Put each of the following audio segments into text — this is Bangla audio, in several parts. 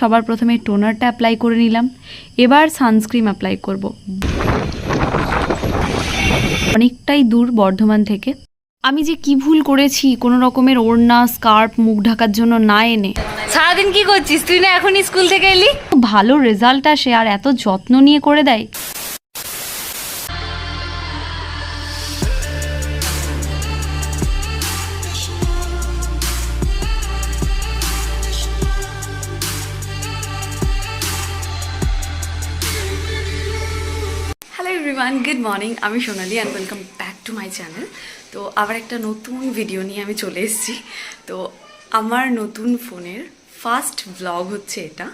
সবার প্রথমে টোনারটা অ্যাপ্লাই করে নিলাম। এবার সানস্ক্রিন অ্যাপ্লাই করব। অনেকটাই দূর বর্ধমান থেকে। আমি যে কি ভুল করেছি কোনো রকমের ওড়না স্কার্ফ মুখ ঢাকার জন্য না এনে। সারাদিন কি করছিস? তুই না এখন স্কুল থেকে এলি? ভালো রেজাল্ট আসে আর এত যত্ন নিয়ে করে দেয়। গুড মর্নিং আমি Sonali and welcome back to my channel তো আবার একটা নতুন ভিডিও নিয়ে আমি চলে এসেছি। তো আমার নতুন ফোনের ফার্স্ট ব্লগ হচ্ছে এটা।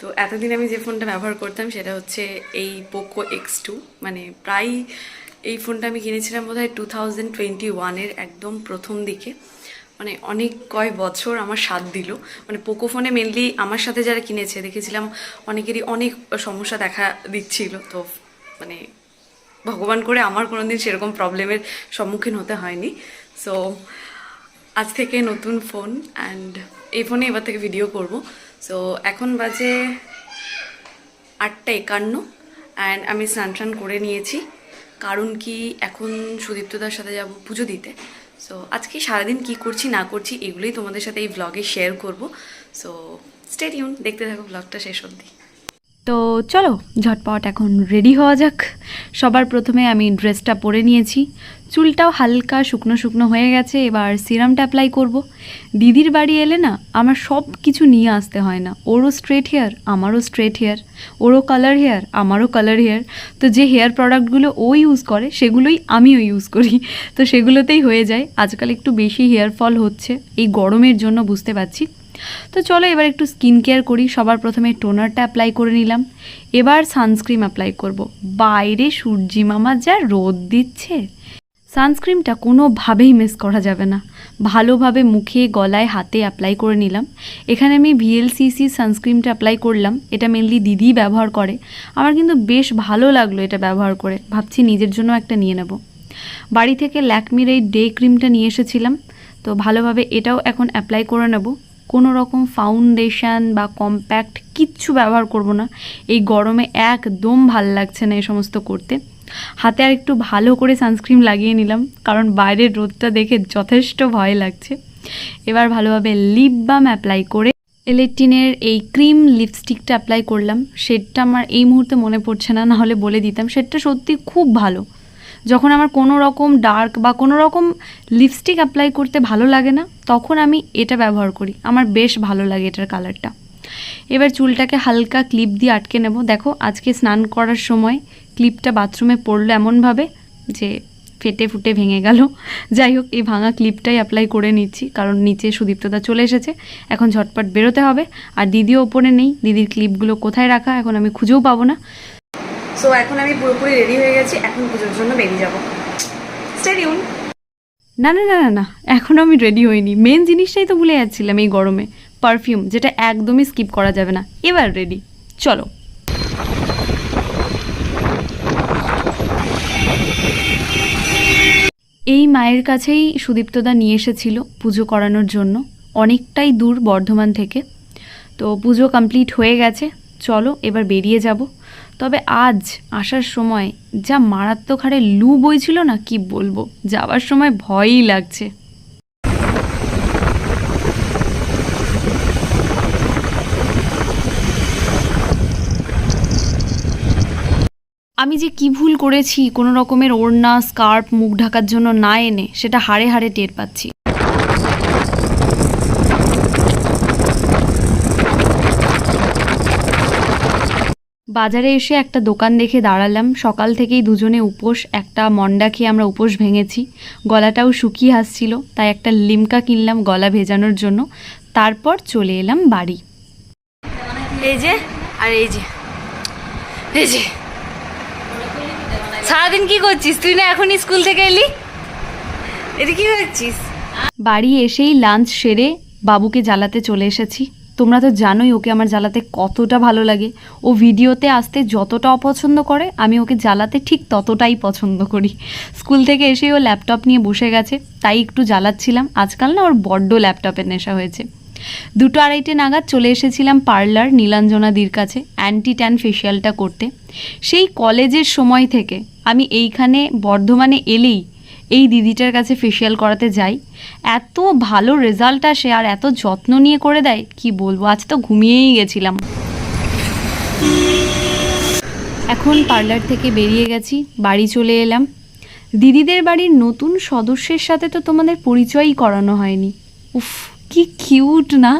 তো এতদিন আমি যে ফোনটা ব্যবহার করতাম সেটা হচ্ছে এই পোকো এক্স টু মানে প্রায় এই ফোনটা আমি কিনেছিলাম বোধ হয় টু থাউজেন্ড টোয়েন্টি ওয়ানের একদম প্রথম দিকে। মানে অনেক কয় বছর আমার স্বাদ দিল। মানে পোকো ফোনে মেনলি আমার সাথে যারা কিনেছে, দেখেছিলাম অনেকেরই অনেক সমস্যা দেখা দিচ্ছিল। তো মানে ভগবান করে আমার কোনো দিন সেরকম প্রবলেমের সম্মুখীন হতে হয়নি। সো আজ থেকে নতুন ফোন অ্যান্ড এই ফোনে এবার থেকে ভিডিও করব। সো এখন বাজে আটটা একান্ন অ্যান্ড আমি স্নান টান করে নিয়েছি। কারণ কি এখন সুদীপ্তদার সাথে যাব পুজো দিতে। সো আজকে সারাদিন কি করছি, না করছি এগুলোই তোমাদের সাথে এই ব্লগে শেয়ার করব। সো স্টেডিয়াম দেখতে থাকো ব্লগটা শেষ অবধি। তো চলো, ঝটপট এখন রেডি হওয়া যাক। সবার প্রথমে আমি ড্রেসটা পরে নিয়েছি। চুলটাও হালকা শুকনো শুকনো হয়ে গেছে, এবার সিরামটা অ্যাপ্লাই করব। দিদির বাড়ি এলে না, আমার সব কিছু নিয়ে আসতে হয় না। ওরও স্ট্রেট হেয়ার আমারও স্ট্রেট হেয়ার ওরও কালার হেয়ার আমারও কালার হেয়ার তো যে হেয়ার প্রোডাক্টগুলো ও ইউজ করে, সেগুলোই আমিও ইউজ করি। তো সেগুলোতেই হয়ে যায়। আজকাল একটু বেশি হেয়ার ফল হচ্ছে। এই গরমের জন্য বুঝতে পারছি। তো চলো এবার একটু স্কিন কেয়ার করি। সবার প্রথমে টোনারটা অ্যাপ্লাই করে নিলাম। এবার সানস্ক্রিন অ্যাপ্লাই করব। বাইরে সূর্যি মামা যা রোদ দিচ্ছে। সানস্ক্রিনটা কোনোভাবেই মিস করা যাবে না। ভালোভাবে মুখে, গলায়, হাতে অ্যাপ্লাই করে নিলাম। এখানে আমি ভিএলসিসি সানস্ক্রিনটা অ্যাপ্লাই করলাম। এটা মেনলি দিদি ব্যবহার করে। আমার কিন্তু বেশ ভালো লাগল এটা ব্যবহার করে। ভাবছি নিজের জন্য একটা নিয়ে নেব। বাড়ি থেকে ল্যাকমির এই ডে ক্রিমটা নিয়ে এসেছিলাম। তো ভালোভাবে এটাও এখন অ্যাপ্লাই করে নেব। কোনো রকম ফাউন্ডেশান বা কম্প্যাক্ট কিচ্ছু ব্যবহার করব না। এই গরমে একদম ভালো লাগছে না এই সমস্ত করতে। হাতে আর একটু ভালো করে সানস্ক্রিন লাগিয়ে নিলাম, কারণ বাইরের রোদটা দেখে যথেষ্ট ভয় লাগছে। এবার ভালোভাবে লিপ বাম অ্যাপ্লাই করে এলেকটিনের এই ক্রিম লিপস্টিকটা অ্যাপ্লাই করলাম। শেডটা আমার এই মুহূর্তে মনে পড়ছে না, নাহলে বলে দিতাম। শেডটা সত্যি খুব ভালো। যখন আমার কোনো রকম ডার্ক বা কোনো রকম লিপস্টিক অ্যাপ্লাই করতে ভালো লাগে না, তখন আমি এটা ব্যবহার করি। আমার বেশ ভালো লাগে এটার কালারটা এবার চুলটাকে হালকা ক্লিপ দিয়ে আটকে নেব। দেখো, আজকে স্নান করার সময় ক্লিপটা বাথরুমে পড়ল এমনভাবে যে ফেটে ফুটে ভেঙে গেল। যাই হোক, এই ভাঙা ক্লিপটাই অ্যাপ্লাই করে নিচ্ছি, কারণ নিচে সুদীপ্তদা চলে এসেছে। এখন ঝটপট বেরোতে হবে। আর দিদিও ওপরে নেই। দিদির ক্লিপগুলো কোথায় রাখা? এখন আমি খুঁজেও পাবো না। সো এখন আমি পুরোপুরি রেডি হয়ে গেছি। এখন পুজোর জন্য বেরিয়ে যাব। স্টেডিয়াম না না না না না এখনও আমি রেডি হইনি। মেন জিনিসটাই তো ভুলে যাচ্ছিলাম এই গরমে। পারফিউম যেটা একদমই স্কিপ করা যাবে না। এবার রেডি চলো। এই মায়ের কাছেই সুদীপ্তদা নিয়ে এসেছিল পুজো করানোর জন্য। অনেকটাই দূর বর্ধমান থেকে। তো পুজো কমপ্লিট হয়ে গেছে। চলো, এবার বেরিয়ে যাব। তবে আজ আসার সময় যা মারাত্মক হারে লু বইছিল না কি বলব? যাওয়ার সময় ভয়ই লাগছে। আমি যে কি ভুল করেছি, কোনো রকমের ওড়না, স্কার্ফ, মুখ ঢাকার জন্য না এনে, সেটা হাড়ে হাড়ে টের পাচ্ছি। বাজারে এসে একটা দোকান দেখে দাঁড়ালাম। সকাল থেকেই দুজনে উপোস একটা মন্ডা খেয়ে আমরা উপোস ভেঙেছি। গলাটাও শুকিয়ে আসছিল তাই একটা লিমকা কিনলাম গলা ভেজানোর জন্য। তারপর চলে এলাম বাড়ি। এই যে আর এই যে এই যে। সারাদিন কি করছিস? তুই না এখনই স্কুল থেকে এলি? এটা কি করছিস বাড়ি এসেই লাঞ্চ সেরে বাবুকে জ্বালাতে চলে এসেছি। তোমরা তো জানোই ওকে আমার জ্বালাতে কতটা ভালো লাগে। ও ভিডিওতে আসতে যতটা অপছন্দ করে, আমি ওকে জ্বালাতে ঠিক ততটাই পছন্দ করি। স্কুল থেকে এসেই ও ল্যাপটপ নিয়ে বসে গেছে, তাই একটু জ্বালাচ্ছিলাম। আজকাল না ওর বড্ড ল্যাপটপের নেশা হয়েছে। দুটো আড়াইটে নাগাদ চলে এসেছিলাম পার্লার নীলাঞ্জনাদির কাছে, অ্যান্টি ট্যান ফেশিয়ালটা করতে। সেই কলেজের সময় থেকে আমি এইখানে বর্ধমানে এলেই এই দিদিটার কাছে ফেশিয়াল করাতে যাই। এত ভালো রেজাল্ট আসে আর এত যত্ন নিয়ে করে দেয়, কি বলব? আজ তো ঘুমিয়েই গেছিলাম। এখন পার্লার থেকে বেরিয়ে গেছি, বাড়ি চলে এলাম। দিদিদের বাড়ির নতুন সদস্যের সাথে তো তোমাদের পরিচয়ই করানো হয়নি। উফ, কি কিউট না?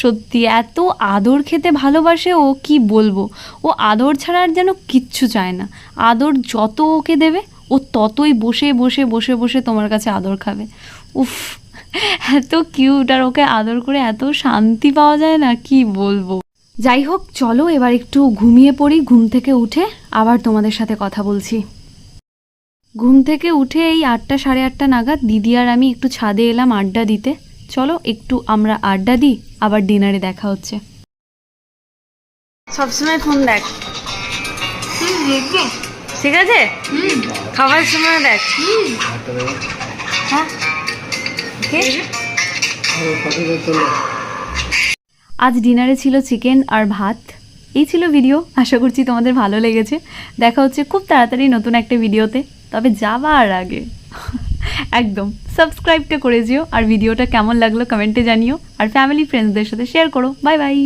সত্যি, এত আদর খেতে ভালোবাসে ও, কি বলব? ও আদর ছাড়া আর যেন কিচ্ছু চায় না। আদর যত ওকে দেবে ও ততই বসে বসে বসে বসে তোমার কাছে আদর খাবে। উফ এত কিউট আর ওকে আদর করে এত শান্তি পাওয়া যায় না কি বলব? যাই হোক চলো এবার একটু ঘুমিয়ে পড়ি ঘুম থেকে উঠে আবার তোমাদের সাথে কথা বলছি। ঘুম থেকে উঠে এই আটটা সাড়ে আটটা নাগাদ দিদি আর আমি একটু ছাদে এলাম আড্ডা দিতে। চলো একটু আমরা আড্ডা দিই আবার ডিনারে দেখা হচ্ছে। সবসময় ফোন দেখ। ঠিক আছে? খাবার সময় দেখ। হ্যাঁ? আজ ডিনারে ছিল চিকেন আর ভাত। এই ছিল ভিডিও। আশা করছি তোমাদের ভালো লেগেছে। দেখা হচ্ছে খুব তাড়াতাড়ি নতুন একটা ভিডিওতে। তবে যাবার আগে। একদম। সাবস্ক্রাইবটা করে যেও। আর ভিডিওটা কেমন লাগল কমেন্টে জানিও। আর ফ্যামিলি ফ্রেন্ডসদের সাথে শেয়ার করো। Bye bye